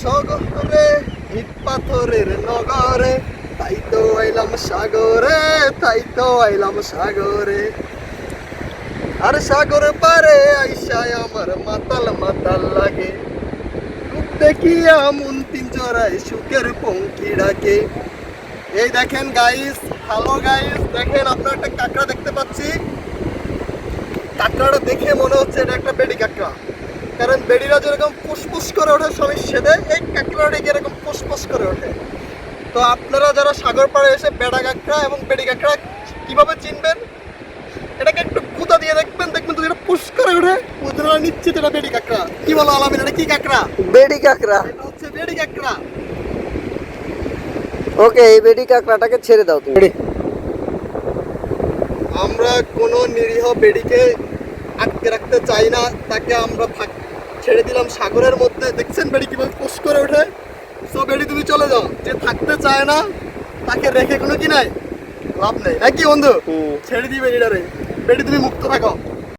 শহরে ইট পাথরের নগরে। তাই তো আইলাম সাগরে, তাই তো আইলাম সাগরে। আর সাগর পারে আইসায় আমার মাতাল মাতাল লাগে। দেখিয়া মন সুখের পঙ্কি ডাকে। এই দেখেন গাইস হ্যালো গাইস দেখেন আপনার একটা কাঁকড়া দেখতে পাচ্ছি। কাঁকড়াটা দেখে মনে হচ্ছে এটা একটা বেডি কাঁকড়া কারণ বেডিরা যেরকম ফুসফুস করে ওঠে সবাই সেদে এই কাঁকড়াটা এরকম ফুসফুস করে ওঠে। তো আপনারা যারা সাগর পাড়ে এসে বেড়া কাঁকড়া এবং বেডি কাঁকড়া কীভাবে চিনবেন? এটাকে একটু গুঁতা দিয়ে দেখবেন দেখবেন তো এটা পুশ করে ওঠে। ওদের নিচ্ছে এটা বেডি কাঁকড়া। কি বলো আলামিন এটা কি কাঁকড়া? বেডি কাঁকড়া। এটা হচ্ছে বেডি কাঁকড়া। ওকে এই বেডি কাঁকড়াটাকে ছেড়ে দাও তুমি। আমরা কোনো নিরীহ বেডিকে আটকে রাখতে চাই না তাকে আমরা থাক ছেড়ে দিলাম সাগরের মধ্যে। দেখছেন বেডি কীভাবে পোষ করে ওঠে? সো বেডি তুমি চলে যাও। যে থাকতে চায় না তাকে রেখে কোনো কি নাই? লাভ নেই। নাকি বন্ধু? হুম। ছেড়ে দিবে বেডিটারে বেডি তুমি মুক্ত থাকো।